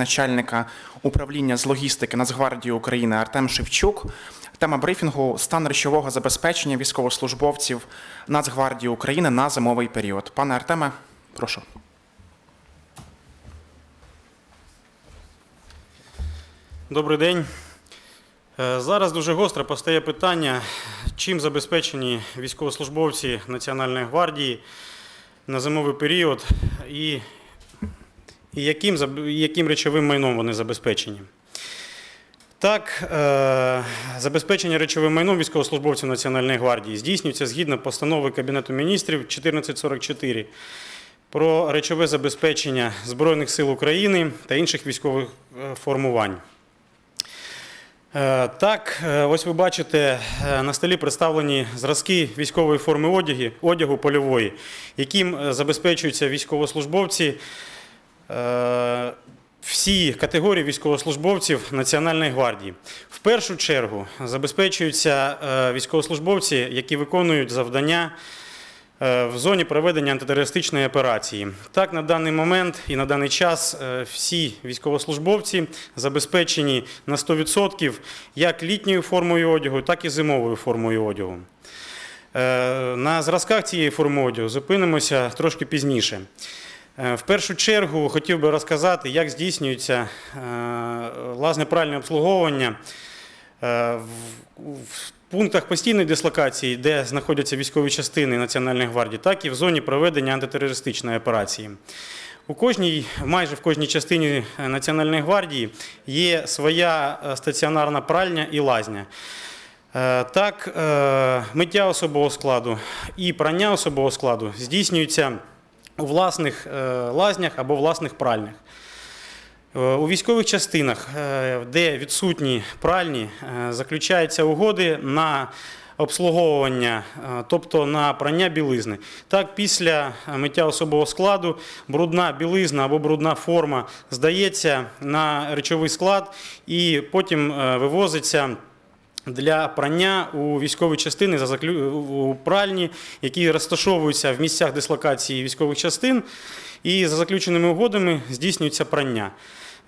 начальника управління з логістики Нацгвардії України Артем Шевчук. Тема брифінгу стан речового забезпечення військовослужбовців Нацгвардії України на зимовий період. Пане Артеме, прошу. Добрий день. Е, Зараз дуже гостро постає питання, чим забезпечені військовослужбовці Національної гвардії на зимовий період і, і яким, яким речовим майном вони забезпечені. Так, е, забезпечення речовим майном військовослужбовців Національної гвардії здійснюється згідно постанови Кабінету міністрів 1444 про речове забезпечення Збройних сил України та інших військових е, формувань. Е, Так, ось ви бачите, на столі представлені зразки військової форми одягу, одягу польової, яким забезпечуються військовослужбовці всі категорії військовослужбовців Національної гвардії. В першу чергу забезпечуються е, військовослужбовці, які виконують завдання е, в зоні проведення антитерористичної операції. Так, на даний момент і на даний час е, всі військовослужбовці забезпечені на 100% як літньою формою одягу, так і зимовою формою одягу. Е, На зразках цієї форми одягу зупинимося трошки пізніше. Е, В першу чергу хотів би розказати, як здійснюється е, власне пральне обслуговування е, в- пунктах постійної дислокації, де знаходяться військові частини Національної гвардії, так і в зоні проведення антитерористичної операції. У кожній, майже в кожній частині Національної гвардії є своя стаціонарна пральня і лазня. Так, миття особового складу і прання особового складу здійснюється у власних е, лазнях або власних пральнях. Е, У військових частинах, е, де відсутні пральні, заключаються угоди на обслуговування, тобто на прання білизни. Так, після миття особового складу брудна білизна або брудна форма здається на речовий склад і потім вивозиться для прання у військові частини за у пральні, які розташовуються в місцях дислокації військових частин, і за заключеними угодами здійснюється прання.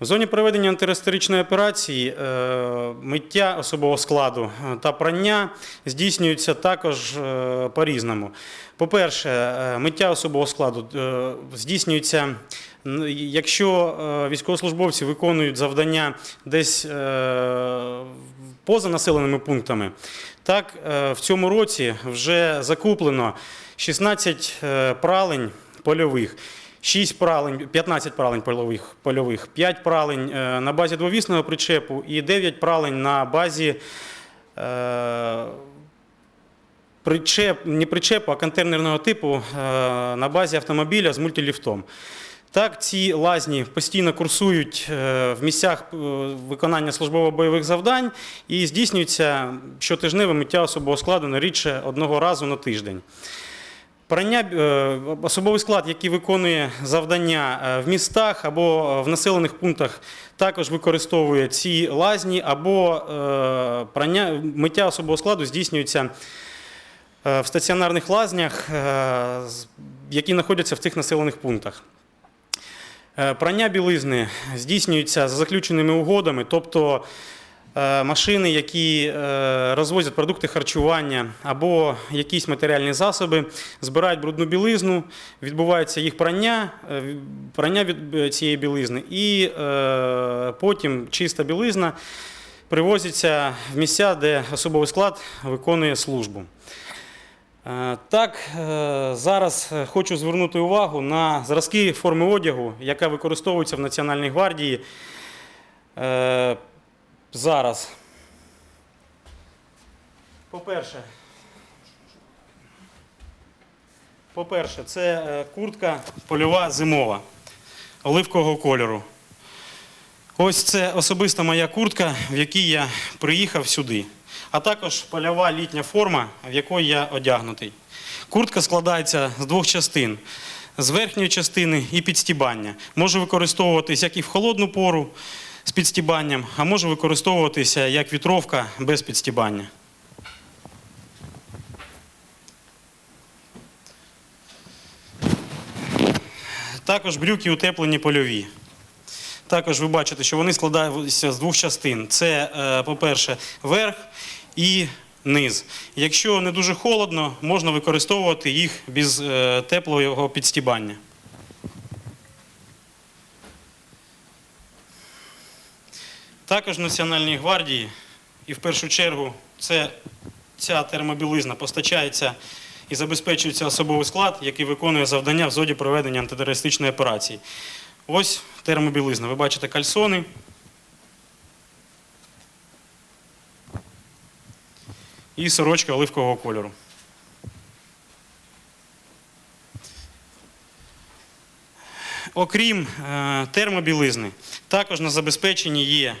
В зоні проведення антитерористичної операції е, миття особового складу е, та прання здійснюються також е, по-різному. По-перше, миття особового складу здійснюється, якщо військовослужбовці виконують завдання десь е, поза населеними пунктами. Так, е, в цьому році вже закуплено 16 е, пралень польових. 6 пралень, 15 пралень польових, польових 5 пралень е, на базі двовісного причепу і 9 пралень на базі причеп, не причепу, а контейнерного типу на базі автомобіля з мультиліфтом. Так, ці лазні постійно курсують е, в місцях е, виконання службово-бойових завдань і здійснюється щотижневе миття особового складу не рідше одного разу на тиждень. Прання е, особовий склад, який виконує завдання в містах або в населених пунктах, також використовує ці лазні, або прання миття особового складу здійснюється в стаціонарних лазнях, які знаходяться в цих населених пунктах. Е, Прання білизни здійснюється за заключеними угодами, тобто е, машини, які е, розвозять продукти харчування або якісь матеріальні засоби, збирають брудну білизну, відбувається їх прання, прання від цієї білизни, і потім чиста білизна привозиться в місця, де особовий склад виконує службу. Е, Так, е, зараз е, хочу звернути увагу на зразки форми одягу, яка використовується в Національній гвардії зараз. По-перше, по-перше, це куртка польова зимова оливкового кольору. Ось це особиста моя куртка, в якій я приїхав сюди. А також польова літня форма, в якої я одягнутий. Куртка складається з двох частин: з верхньої частини і підстібання. Може використовуватись як і в холодну пору з підстібанням, а може використовуватися як вітровка без підстібання. Також брюки утеплені польові. також ви бачите, що вони складаються з двох частин. Це, е, по-перше, верх і низ. Якщо не дуже холодно, можна використовувати їх без е, теплого підстібання. Також в Національній гвардії, і в першу чергу, це ця термобілизна постачається і забезпечується особовий склад, який виконує завдання в зоні проведення антитерористичної операції. Ось термобілизна. Ви бачите кальсони. І сорочка оливкового кольору. Окрім е, термобілизни, також на забезпеченні є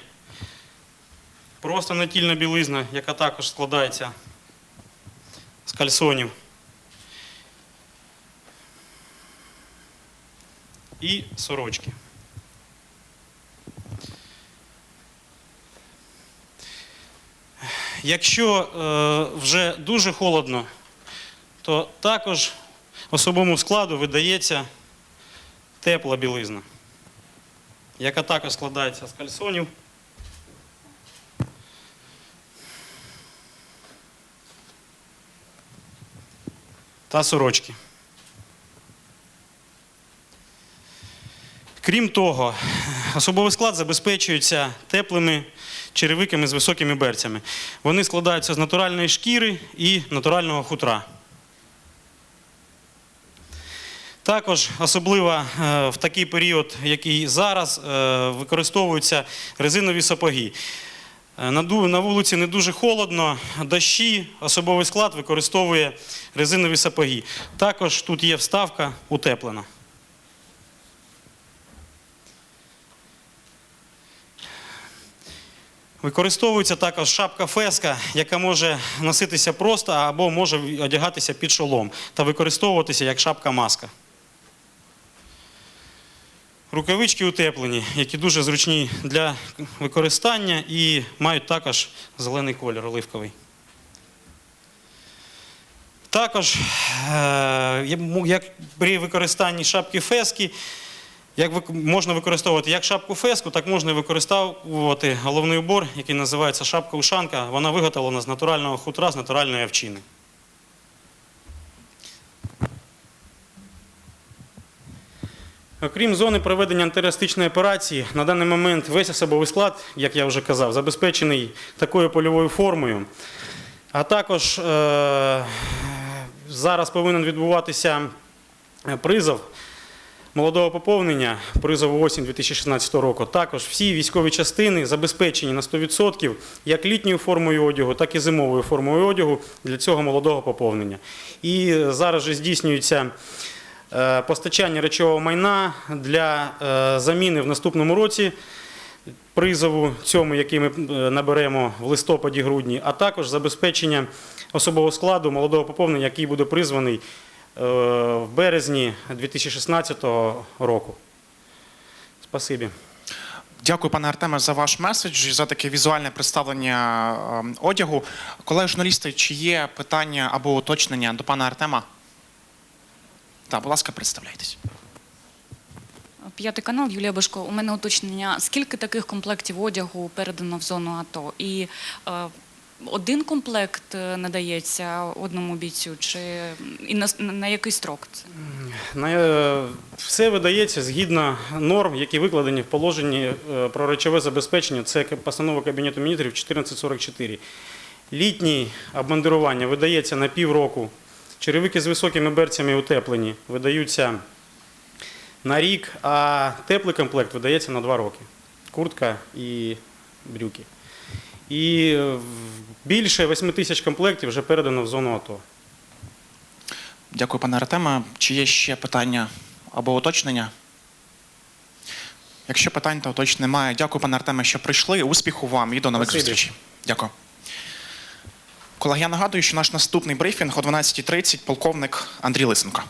просто натільна білизна, яка також складається з кальсонів. І сорочки. Якщо е, вже дуже холодно, то також особовому складу видається тепла білизна, яка також складається з кальсонів. та сорочки. Крім того, особовий склад забезпечується теплими черевиками з високими берцями. Вони складаються з натуральної шкіри і натурального хутра. Також особливо е, в такий період, який зараз, е, використовуються резинові сапоги. Е, На вулиці не дуже холодно, дощі, особовий склад використовує резинові сапоги. Також тут є вставка утеплена. Використовується також шапка феска, яка може носитися просто або може одягатися під шолом та використовуватися як шапка-маска. Рукавички утеплені, які дуже зручні для використання і мають також зелений колір оливковий. Також, е, як при використанні шапки фески, як можна використовувати як шапку феску, так можна використовувати головний убор, який називається шапка-ушанка. Вона виготовлена з натурального хутра, з натуральної овчини. Окрім зони проведення антитерористичної операції, на даний момент весь особовий склад, як я вже казав, забезпечений такою польовою формою. А також е- зараз повинен відбуватися призов молодого поповнення, призову осінь 2016 року. Також всі військові частини забезпечені на 100% як літньою формою одягу, так і зимовою формою одягу для цього молодого поповнення. І зараз же здійснюється е, постачання речового майна для е, заміни в наступному році призову цьому, який ми е, наберемо в листопаді-грудні, а також забезпечення особового складу молодого поповнення, який буде призваний в березні 2016 року. Спасибі. Дякую, пане Артеме, за ваш меседж і за таке візуальне представлення ем, одягу. Колеги журналісти, чи є питання або уточнення до пана Артема? Так, будь ласка, представляйтесь. П'ятий канал, Юлія Башко. У мене уточнення. Скільки таких комплектів одягу передано в зону АТО? І е, один комплект е, надається одному бійцю, чи і на, на який строк це? Е, Все видається згідно норм, які викладені в положенні е, про речове забезпечення. Це постанова Кабінету міністрів 1444. Літнє обмундирування видається на півроку. Черевики з високими берцями утеплені видаються на рік, а теплий комплект видається на два роки. Куртка і брюки. І е, більше 8 тисяч комплектів вже передано в зону АТО. Дякую, пане Артеме. Чи є ще питання або уточнення? Якщо питань, то уточнень немає. Дякую, пане Артеме, що прийшли. Успіху вам і до нових Спасибі. зустрічей. Дякую. Колеги, я нагадую, що наш наступний брифінг о 12.30 полковник Андрій Лисенко.